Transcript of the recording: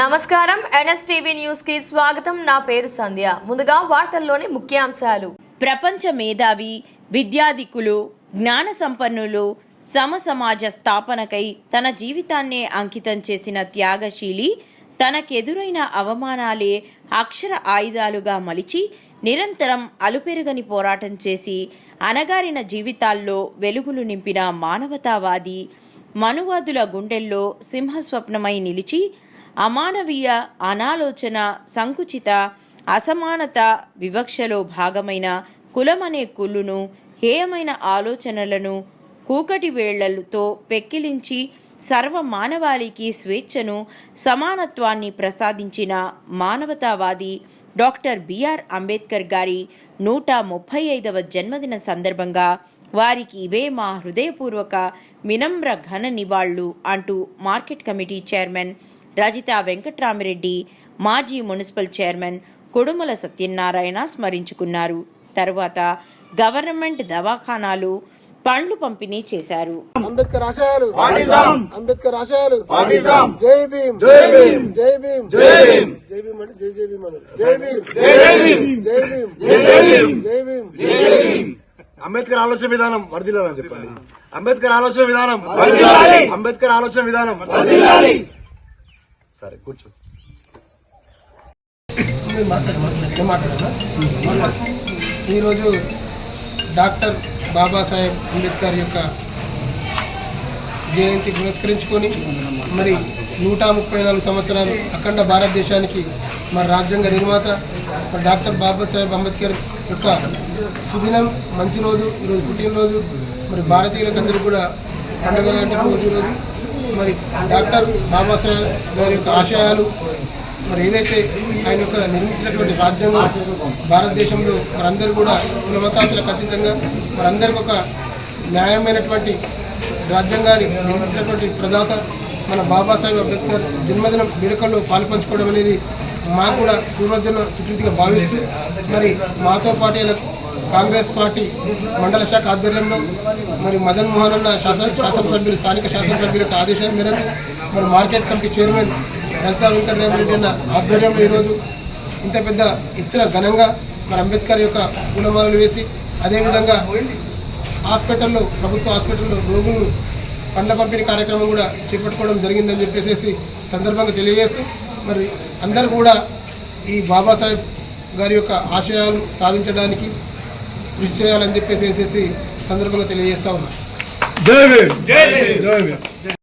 నమస్కారం. ఎన్ఎస్టీవీ న్యూస్కి స్వాగతం. నా పేరు సంధ్య. ముందుగా వార్తల్లోని ముఖ్యాంశాలు. ప్రపంచ మేధావి విద్యాధికులు జ్ఞాన సంపన్నులు సమ సమాజ స్థాపనకై తన జీవితాన్నే అంకితం చేసిన త్యాగశీలి తనకెదురైన అవమానాలే అక్షర ఆయుధాలుగా మలిచి నిరంతరం అలుపెరుగని పోరాటం చేసి అనగారిన జీవితాల్లో వెలుగులు నింపిన మానవతావాది మనువాదుల గుండెల్లో సింహస్వప్నమై నిలిచి అమానవీయ అనాలోచన సంకుచిత అసమానత వివక్షలో భాగమైన కులమనే కుళ్ళును హేయమైన ఆలోచనలను కూకటి వేళ్ళతో పెక్కిలించి సర్వ మానవాళికి స్వేచ్ఛను సమానత్వాన్ని ప్రసాదించిన మానవతావాది డాక్టర్ బిఆర్ అంబేద్కర్ గారి నూట ముప్పై ఐదవ జన్మదిన సందర్భంగా వారికి ఇవే మా హృదయపూర్వక వినమ్ర ఘన నివాళులు అంటూ market committee chairman Rajitha Venkatramireddy మాజీ మున్సిపల్ చైర్మన్ కొడుమల సత్యనారాయణ స్మరించుకున్నారు తరువాత గవర్నమెంట్ దవాఖానాలు పండ్లు పంపిణీ చేశారు అంబేద్కర్ ఆశయాలు అంబేద్కర్ ఆశయాలు. జై భీమ్ జై భీమ్. జై భీమ్ జై భీమ్. జై భీమ్ అంటే జై జై భీమ్ జై భీమ్ జై భీమ్. జై భీమ్ జై భీమ్. జై భీమ్ అంబేద్కర్ ఆలోచన విధానం వర్దిల్లాలని చెప్పండి అంబేద్కర్ ఆలోచన విధానం వర్ధిల్లాలి. అంబేద్కర్ ఆలోచన విధానం వర్ధిల్లాలి. సరే కూర్చో. ఈరోజు డాక్టర్ బాబాసాహెబ్ అంబేద్కర్ యొక్క జయంతి పురస్కరించుకొని మరి నూట ముప్పై నాలుగు సంవత్సరాలు అఖండ భారతదేశానికి మరి రాజ్యాంగ నిర్మాత డాక్టర్ బాబాసాహెబ్ అంబేద్కర్ యొక్క సుదినం మంచి రోజు ఈరోజు పుట్టినరోజు మరి భారతీయులకు అందరికీ కూడా పండుగ లాంటి రోజు ఈరోజు. మరి డాక్టర్ బాబాసాహెబ్ గారి యొక్క ఆశయాలు మరి ఏదైతే ఆయన యొక్క నిర్మించినటువంటి రాజ్యాంగం భారతదేశంలో మరందరూ కూడా కులమతాతులకు అతీతంగా మరందరికి ఒక న్యాయమైనటువంటి రాజ్యాంగాన్ని నిర్మించినటువంటి ప్రదాత మన బాబాసాహెబ్ అంబేద్కర్ జన్మదినం వేడుకల్లో పాల్పంచుకోవడం అనేది మాకు కూడా పూర్వజన్మ సుకృతిగా భావిస్తూ మరి మాతో పాటు ఇలా కాంగ్రెస్ పార్టీ మండల శాఖ ఆధ్వర్యంలో మరి మదన్ మోహన్ అన్న శాసన శాసనసభ్యులు స్థానిక శాసనసభ్యుల యొక్క ఆదేశం మేరకు మరి market committee chairman Rajitha Venkataramareddy అన్న ఆధ్వర్యంలో ఈరోజు ఇంత పెద్ద ఎత్తున ఘనంగా మరి అంబేద్కర్ యొక్క పూలమాలలు వేసి అదేవిధంగా హాస్పిటల్లో ప్రభుత్వ హాస్పిటల్లో రోగులను పండ్ల పంపిణీ కార్యక్రమం కూడా చేపట్టుకోవడం జరిగిందని చెప్పేసి సందర్భంగా తెలియజేస్తూ మరి అందరూ కూడా ఈ బాబాసాహెబ్ గారి యొక్క ఆశయాలు సాధించడానికి కృషి చేయాలని చెప్పేసి సందర్భంగా తెలియజేస్తా ఉన్నా. జై భీమ్ జై భీమ్